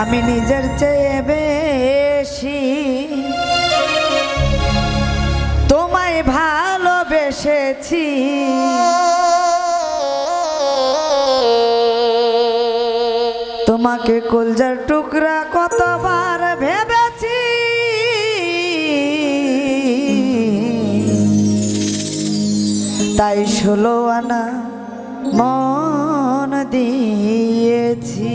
আমি নিজের চেয়ে বেশি। তোমায় ভালোবেসেছি। তোমাকে কলজার টুকরা কতবার ভেবেছি। তাই ষোলো আনা মন দিয়েছি।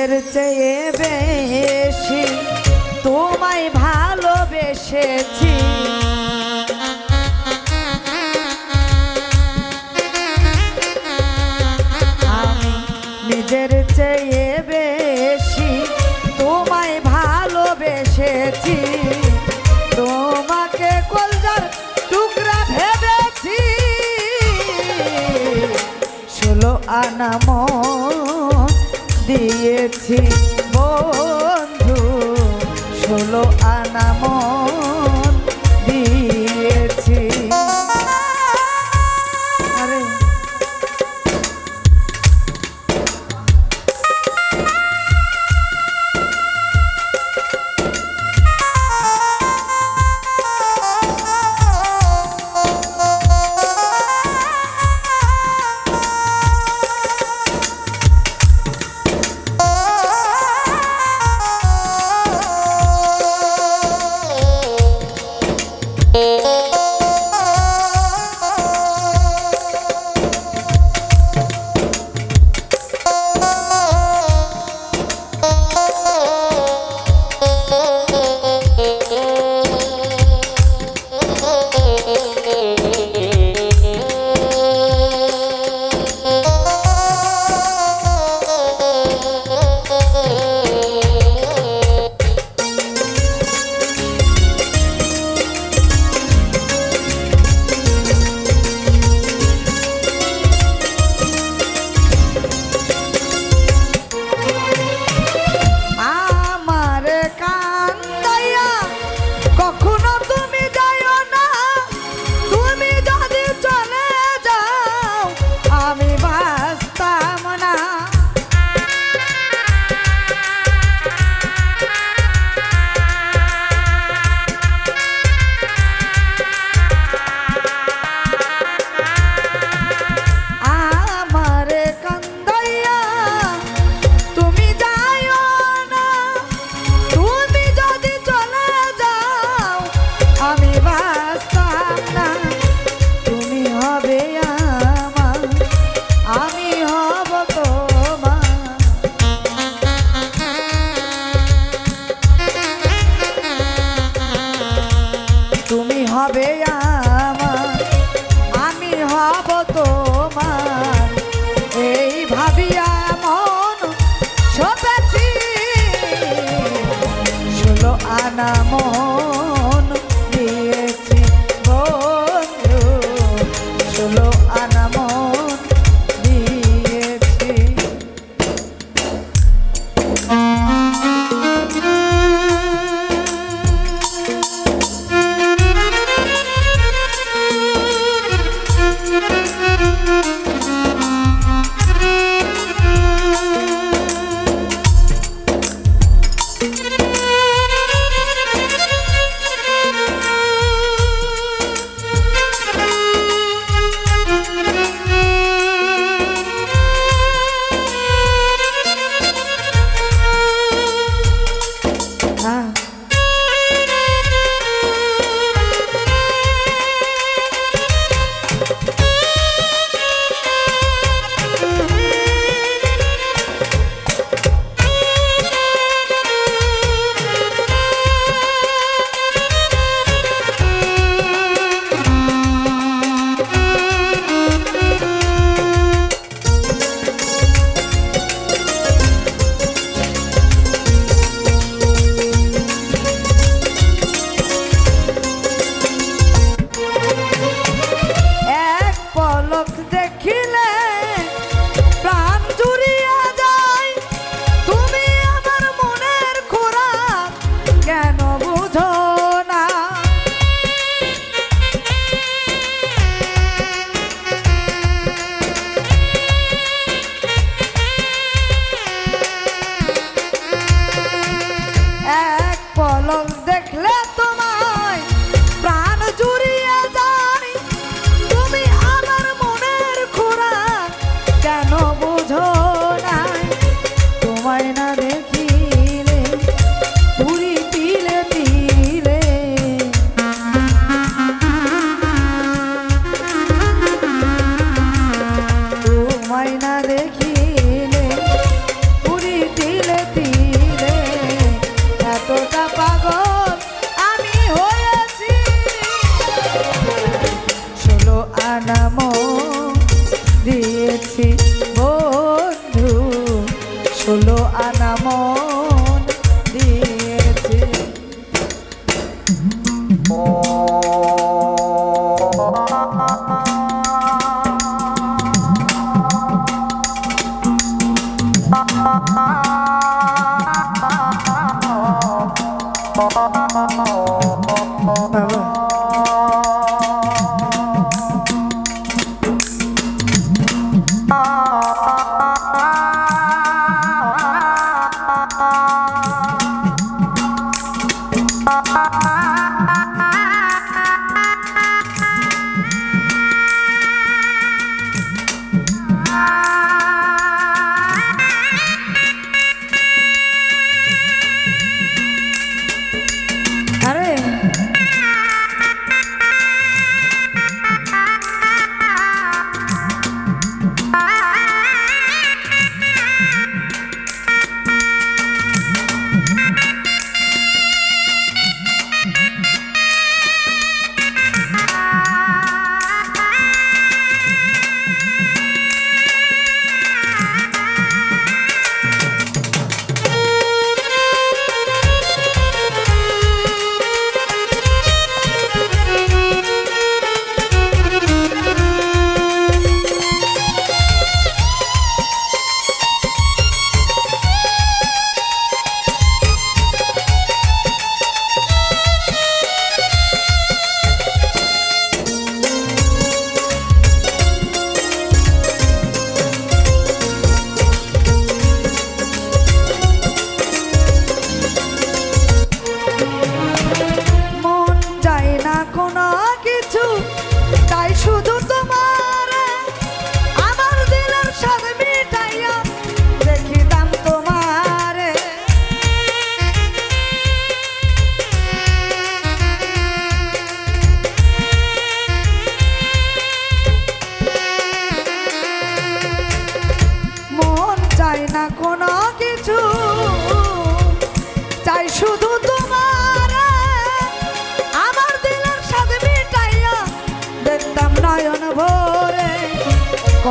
নিজের চেয়ে বেশি তোমায় ভালোবেসেছি। নিজের চেয়ে বেশি তোমায় ভালোবেসেছি। তোমাকে কলজার টুকরা ভেবেছি। ষোলো আনা মন Abeia. ঝলক দেখলে তো ষোলো আনা মন দিয়েছে। Oh,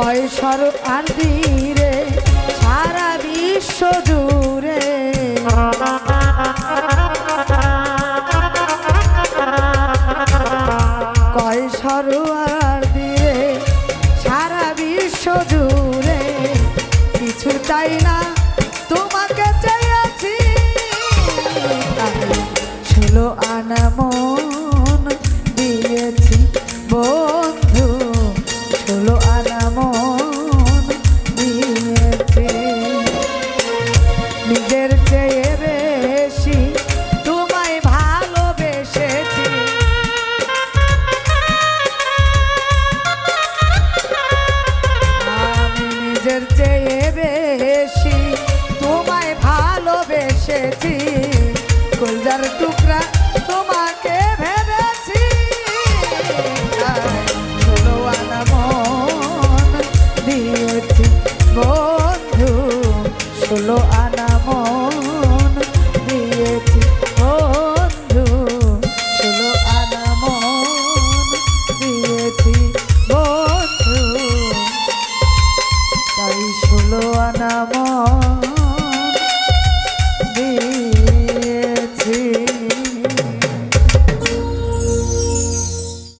হয় সর আর সারা বিশ্ব জুড়ে। কয় সরু